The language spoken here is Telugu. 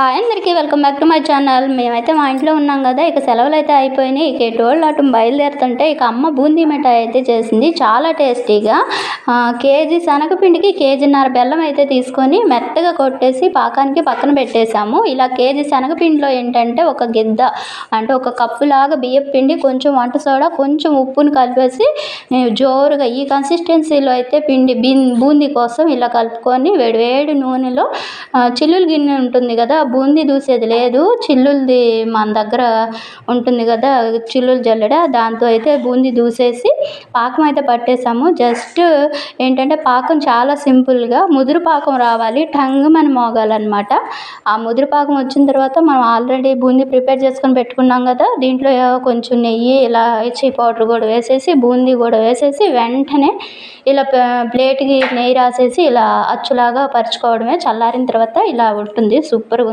హాయ్ అందరికీ welcome back to my channel. మేమైతే మా ఇంట్లో ఉన్నాం కదా ఇక సెలవులు అయితే అయిపోయినాయి. ఇక ఎటువంటి అటు బయలుదేరుతుంటే ఇక అమ్మ బూందీ మిఠాయి అయితే చేసింది. చాలా టేస్టీగా కేజీ శనగపిండికి కేజీన్నర బెల్లం అయితే తీసుకొని మెత్తగా కొట్టేసి పాకానికి పక్కన పెట్టేశాము. ఇలా కేజీ శనగపిండిలో ఏంటంటే ఒక గిద్ద అంటే ఒక కప్పులాగా బియ్యం పిండి కొంచెం వంట సోడా కొంచెం ఉప్పుని కలిపేసి జోరుగా ఈ కన్సిస్టెన్సీలో అయితే పిండి బూందీ కోసం ఇలా కలుపుకొని వేడి వేడి నూనెలో చిల్లులు గిన్నె ఉంటుంది కదా బూందీ దూసేది లేదు. చిల్లులది మన దగ్గర ఉంటుంది కదా చిల్లులు జల్లెడ. దాంతో అయితే బూందీ దూసేసి పాకం అయితే పట్టేసాము. జస్ట్ ఏంటంటే పాకం చాలా సింపుల్గా ముదురు పాకం రావాలి టంగ్ మనం మోగాలన్నమాట. ఆ ముదురు పాకం వచ్చిన తర్వాత మనం ఆల్రెడీ బూందీ ప్రిపేర్ చేసుకొని పెట్టుకున్నాం కదా దీంట్లో కొంచెం నెయ్యి ఇలా ఇచ్చి పౌడర్ కూడా వేసేసి బూందీ కూడా వేసేసి వెంటనే ఇలా ప్లేట్కి నెయ్యి రాసేసి ఇలా అచ్చులాగా పరుచుకోవడమే. చల్లారిన తర్వాత ఇలా ఉంటుంది. సూపర్గా